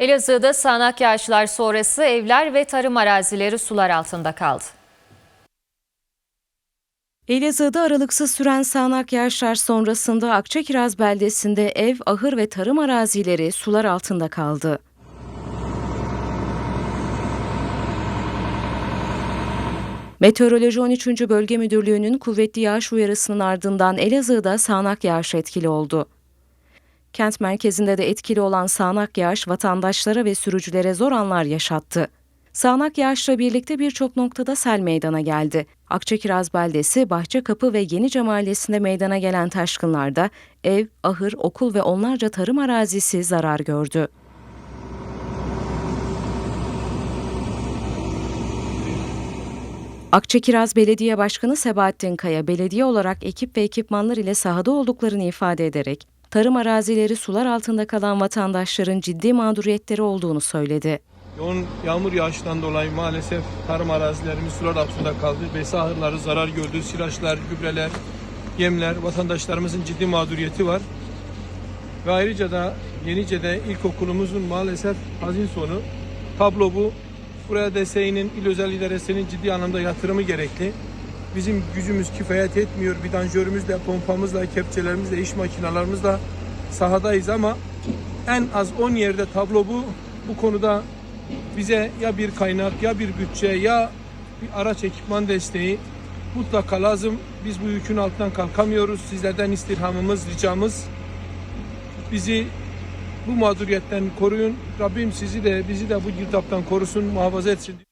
Elazığ'da sağanak yağışlar sonrası evler ve tarım arazileri sular altında kaldı. Elazığ'da aralıksız süren sağanak yağışlar sonrasında Akçakiraz beldesinde ev, ahır ve tarım arazileri sular altında kaldı. Meteoroloji 13. Bölge Müdürlüğü'nün kuvvetli yağış uyarısının ardından Elazığ'da sağanak yağış etkili oldu. Kent merkezinde de etkili olan sağanak yağış vatandaşlara ve sürücülere zor anlar yaşattı. Sağanak yağışla birlikte birçok noktada sel meydana geldi. Akçakiraz beldesi, Bahçekapı ve Yenice mahallesinde meydana gelen taşkınlarda ev, ahır, okul ve onlarca tarım arazisi zarar gördü. Akçakiraz Belediye Başkanı Sebahattin Kaya, belediye olarak ekip ve ekipmanlar ile sahada olduklarını ifade ederek, tarım arazileri sular altında kalan vatandaşların ciddi mağduriyetleri olduğunu söyledi. Yoğun yağmur yağışından dolayı maalesef tarım arazilerimiz sular altında kaldı. Besi ahırları zarar gördü. Siraçlar, gübreler, yemler, vatandaşlarımızın ciddi mağduriyeti var. Ve ayrıca da Yenice'de ilkokulumuzun maalesef hazin sonu. Tablo bu. Buraya DSİ'nin, il özel idaresinin ciddi anlamda yatırımı gerekli. Bizim gücümüz kifayet etmiyor. Vidanjörümüzle, pompamızla, kepçelerimizle, iş makinalarımızla sahadayız ama en az 10 yerde tablo bu. Bu konuda bize ya bir kaynak ya bir bütçe ya bir araç ekipman desteği mutlaka lazım. Biz bu yükün altından kalkamıyoruz. Sizlerden istirhamımız, ricamız bizi bu mağduriyetten koruyun. Rabbim sizi de bizi de bu girdaptan korusun, muhafaza etsin.